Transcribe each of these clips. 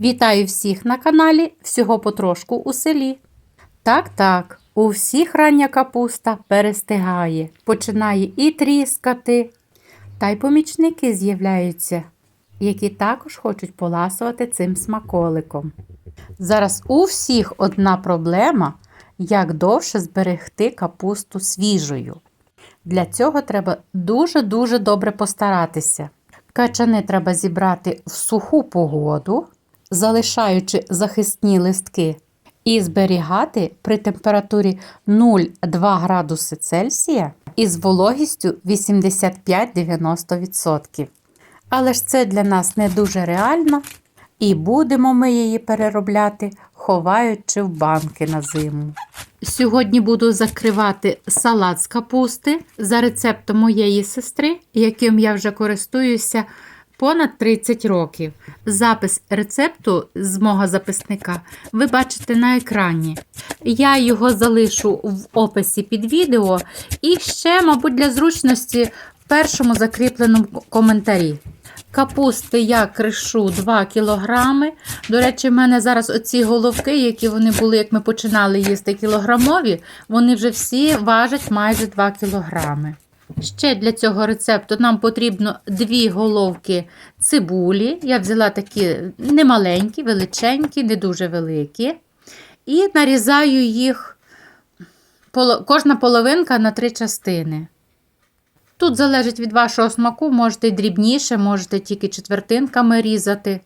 Вітаю всіх на каналі Всього потрошку у селі. Так, так, у всіх рання капуста перестигає, починає і тріскати. Та й помічники з'являються, які також хочуть поласувати цим смаколиком. Зараз у всіх одна проблема, як довше зберегти капусту свіжою. Для цього треба дуже-дуже добре постаратися. Качани треба зібрати в суху погоду, залишаючи захисні листки, і зберігати при температурі 0,2 градуси Цельсія із вологістю 85-90%. Але ж це для нас не дуже реально, і будемо ми її переробляти, ховаючи в банки на зиму. Сьогодні буду закривати салат з капусти за рецептом моєї сестри, яким я вже користуюся понад 30 років. Запис рецепту з мого записника ви бачите на екрані. Я його залишу в описі під відео і ще, мабуть, для зручності в першому закріпленому коментарі. Капусти я кришу 2 кг. До речі, в мене зараз оці головки, які вони були, як ми починали їсти кілограмові, вони вже всі важать майже 2 кг. Ще для цього рецепту нам потрібно 2 головки цибулі. Я взяла такі немаленькі, величенькі, не дуже великі. І нарізаю їх кожна половинка на три частини. Тут залежить від вашого смаку, можете дрібніше, можете тільки четвертинками різати.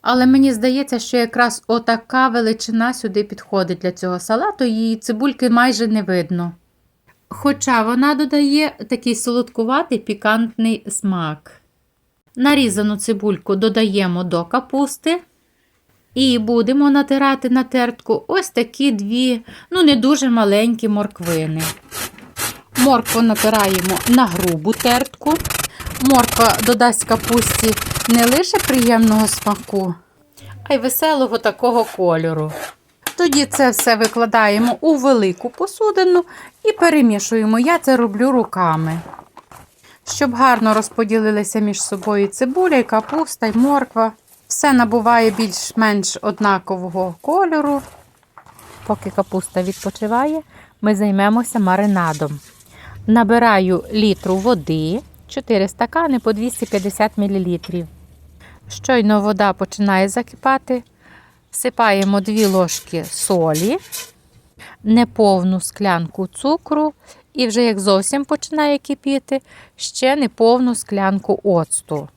Але мені здається, що якраз отака величина сюди підходить для цього салату, її цибульки майже не видно. Хоча вона додає такий солодкуватий пікантний смак. Нарізану цибульку додаємо до капусти. І будемо натирати на тертку ось такі дві, ну, не дуже маленькі морквини. Моркву натираємо на грубу тертку. Морква додасть капусті не лише приємного смаку, а й веселого такого кольору. Тоді це все викладаємо у велику посудину і перемішуємо. Я це роблю руками. Щоб гарно розподілилися між собою цибуля, капуста, і морква. Все набуває більш-менш однакового кольору. Поки капуста відпочиває, ми займемося маринадом. Набираю літру води, 4 стакани по 250 мл. Щойно вода починає закипати, всипаємо 2 ложки солі, неповну склянку цукру і вже як зовсім починає кипіти, ще неповну склянку оцту.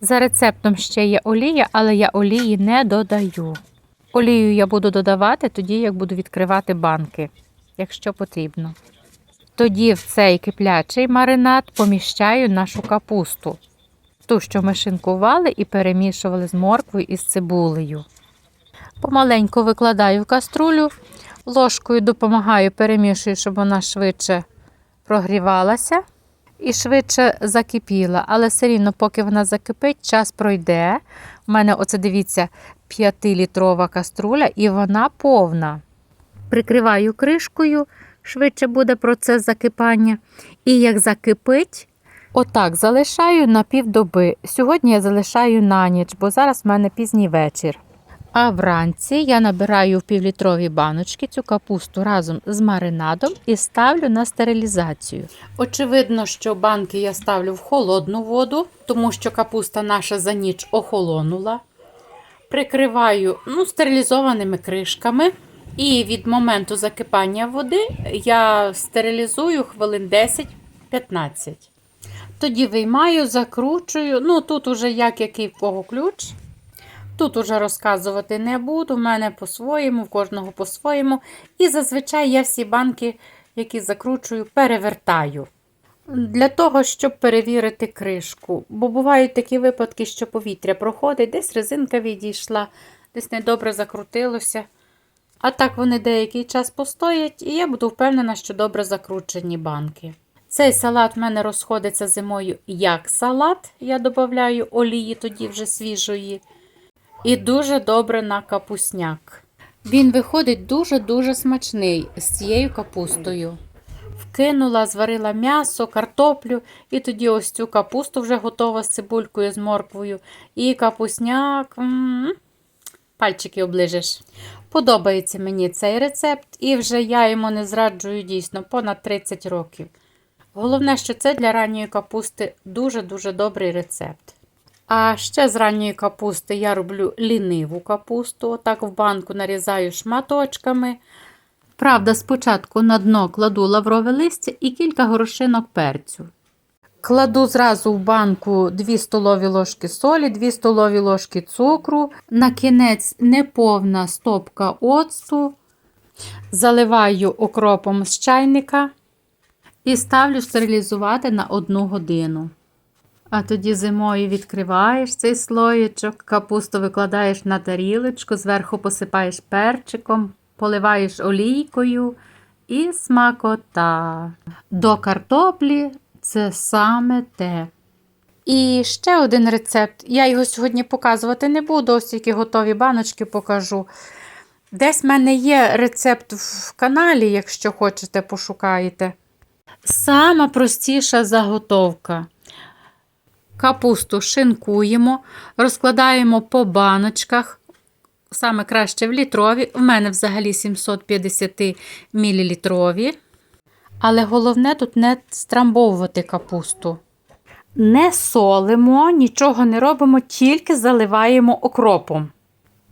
За рецептом ще є олія, але я олії не додаю. Олію я буду додавати тоді, як буду відкривати банки, якщо потрібно. Тоді в цей киплячий маринад поміщаю нашу капусту, ту, що ми шинкували і перемішували з морквою і з цибулею. Помаленьку викладаю в каструлю, ложкою допомагаю, перемішую, щоб вона швидше прогрівалася і швидше закипіла. Але все рівно, поки вона закипить, час пройде. У мене, оце дивіться, 5-літрова каструля, і вона повна. Прикриваю кришкою швидше буде процес закипання. І як закипить, отак залишаю на півдоби. Сьогодні я залишаю на ніч, бо зараз в мене пізній вечір. А вранці я набираю в півлітрові баночки цю капусту разом з маринадом і ставлю на стерилізацію. Очевидно, що банки я ставлю в холодну воду, тому що капуста наша за ніч охолонула. Прикриваю ну, стерилізованими кришками. І від моменту закипання води я стерилізую хвилин 10-15. Тоді виймаю, закручую. Ну, тут уже як який в кого ключ. Тут уже розказувати не буду, в мене по-своєму, в кожного по-своєму. І зазвичай я всі банки, які закручую, перевертаю. Для того, щоб перевірити кришку. Бо бувають такі випадки, що повітря проходить, десь резинка відійшла, десь недобре закрутилося. А так вони деякий час постоять, і я буду впевнена, що добре закручені банки. Цей салат в мене розходиться зимою як салат, я додаю олії тоді вже свіжої. І дуже добре на капусняк. Він виходить дуже-дуже смачний з цією капустою. Вкинула, зварила м'ясо, картоплю, і тоді ось цю капусту вже готова з цибулькою, з морквою. І капусняк. М -м -м. Пальчики оближеш. Подобається мені цей рецепт, і вже я йому не зраджую дійсно понад 30 років. Головне, що це для ранньої капусти дуже-дуже добрий рецепт. А ще з ранньої капусти я роблю ліниву капусту. Отак в банку нарізаю шматочками. Правда, спочатку на дно кладу лаврове листя і кілька горошинок перцю. Кладу зразу в банку 2 столові ложки солі, 2 столові ложки цукру, на кінець неповна стопка оцту, заливаю окропом з чайника і ставлю стерилізувати на 1 годину. А тоді зимою відкриваєш цей слоєчок, капусту викладаєш на тарілочку, зверху посипаєш перчиком, поливаєш олійкою і смакота. До картоплі це саме те. І ще один рецепт. Я його сьогодні показувати не буду, ось тільки готові баночки покажу. Десь в мене є рецепт в каналі, якщо хочете, пошукаєте. Сама простіша заготовка. Капусту шинкуємо, розкладаємо по баночках, саме краще в літрові. У мене взагалі 750 мл. Але головне тут не страмбовувати капусту. Не солимо, нічого не робимо, тільки заливаємо окропом.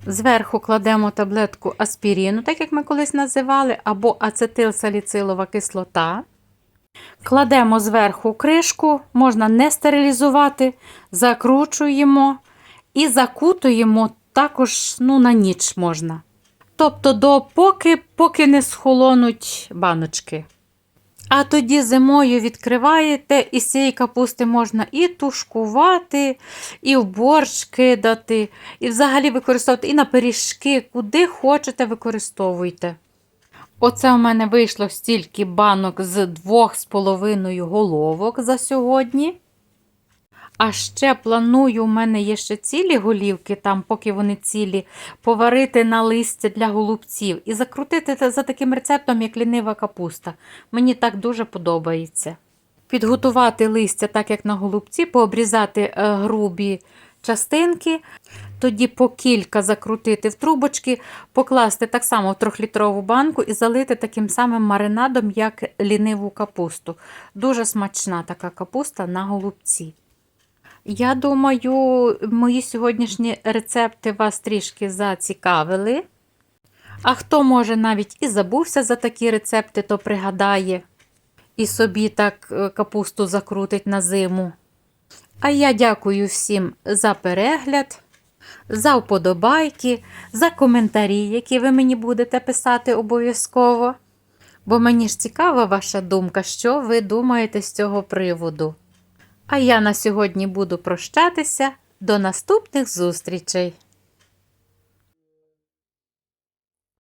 Зверху кладемо таблетку аспіріну, так як ми колись називали, або ацетилсаліцилова кислота. Кладемо зверху кришку, можна не стерилізувати, закручуємо і закутуємо також ну, на ніч можна. Тобто до поки, поки не схолонуть баночки. А тоді зимою відкриваєте, і з цієї капусти можна і тушкувати, і в борщ кидати, і взагалі використовувати і на пиріжки, куди хочете, використовуйте. Оце у мене вийшло стільки банок з двох з половиною головок за сьогодні. А ще планую, у мене є ще цілі голівки, там, поки вони цілі, поварити на листя для голубців і закрутити за таким рецептом, як лінива капуста. Мені так дуже подобається. Підготувати листя, так як на голубці, пообрізати е, грубі частинки, тоді по кілька закрутити в трубочки, покласти так само в трьохлітрову банку і залити таким самим маринадом, як ліниву капусту. Дуже смачна така капуста на голубці. Я думаю, мої сьогоднішні рецепти вас трішки зацікавили. А хто, може, навіть і забувся за такі рецепти, то пригадає і собі так е, капусту закрутить на зиму. А я дякую всім за перегляд, за вподобайки, за коментарі, які ви мені будете писати обов'язково. Бо мені ж цікава ваша думка, що ви думаєте з цього приводу. А я на сьогодні буду прощатися. До наступних зустрічей!